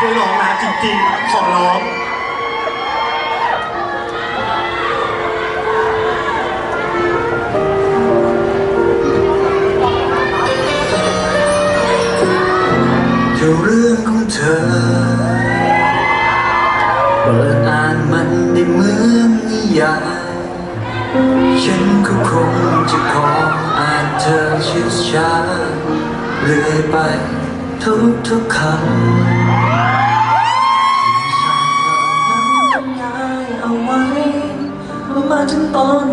ช่วยร้องนะจริงๆ ขอร้องเท่าเรื่องของเธอ เปิดอ่านมันได้เหมือนนิยายฉันก็คงจะขออ่านเธอช้าช้าเรื่อยไปทุกทุกๆคำ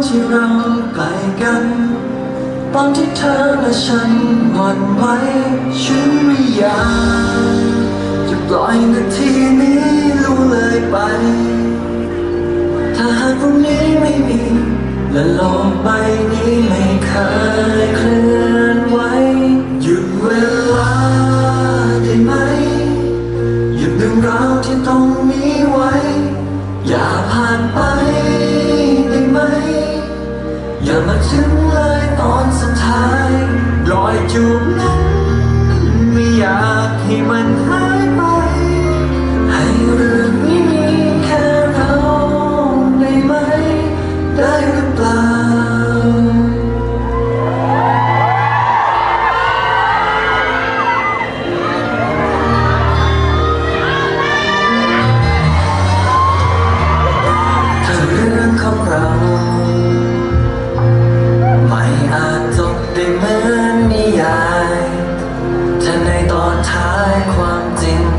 ที่เราใกล้กัน ตอนที่เธอและฉันหวั่นไหวฉันไม่อยากจะปล่อยนาทีนี้ล่วงเลยไป ถ้าหากพรุ่งนี้ไม่มี และโลกใบนี้ไม่เคยเคลื่อนไหวหยุดเวลาได้ไหมหยุดเรื่องราวที่ตรงนี้ไว้ อย่าผ่านไป มาถึงเลยตอนสุดท้ายรอยจูบนั้นไม่อยากให้มันหาย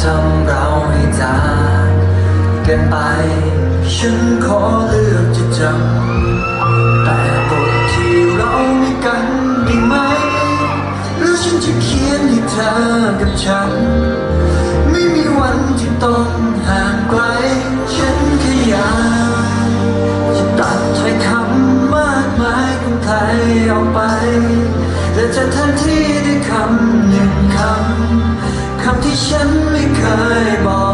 ทำเราให้จากกันไป ฉันขอเลือกจะจำแต่บทที่เรามีกันได้ไหมหรือฉันจะเขียนให้เธอกับฉัน ไม่มีวันที่ต้องห่างไกล ฉันแค่อยากจะตัดถ้อยคำมากมายของใครออกไป และจะแทนที่ด้วยคำหนึ่งคำ คำที่ฉันไม่เคยบอก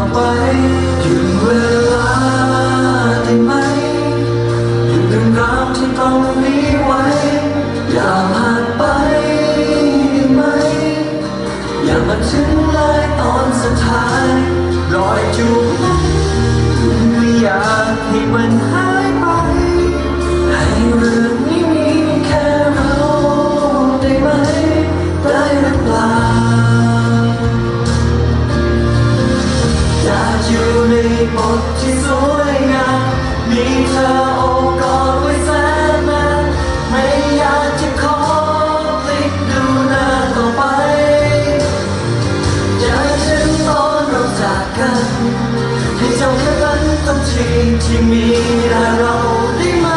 ที่มีแต่เราได้ไหม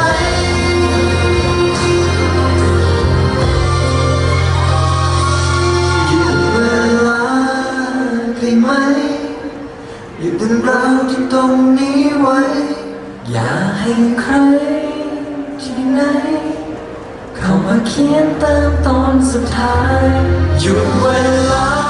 หยุดเวลาได้ไหม หยุดเรื่องราวที่ตรงนี้ไว้ อย่าให้ใครที่ไหน เข้ามาเขียนเติมตอนสุดท้าย หยุดเวลา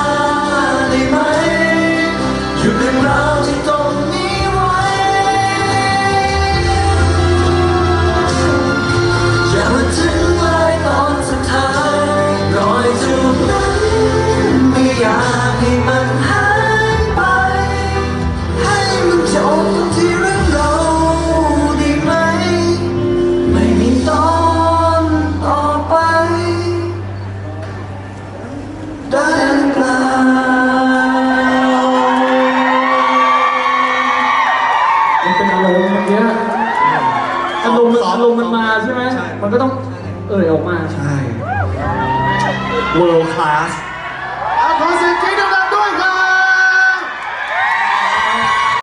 อารมณ์มันอารมณ์มันมาใช่ไหมใช่ มันก็ต้องเอ่ยออกมา ใช่ world class อาขอเสียงกรี๊ดดัง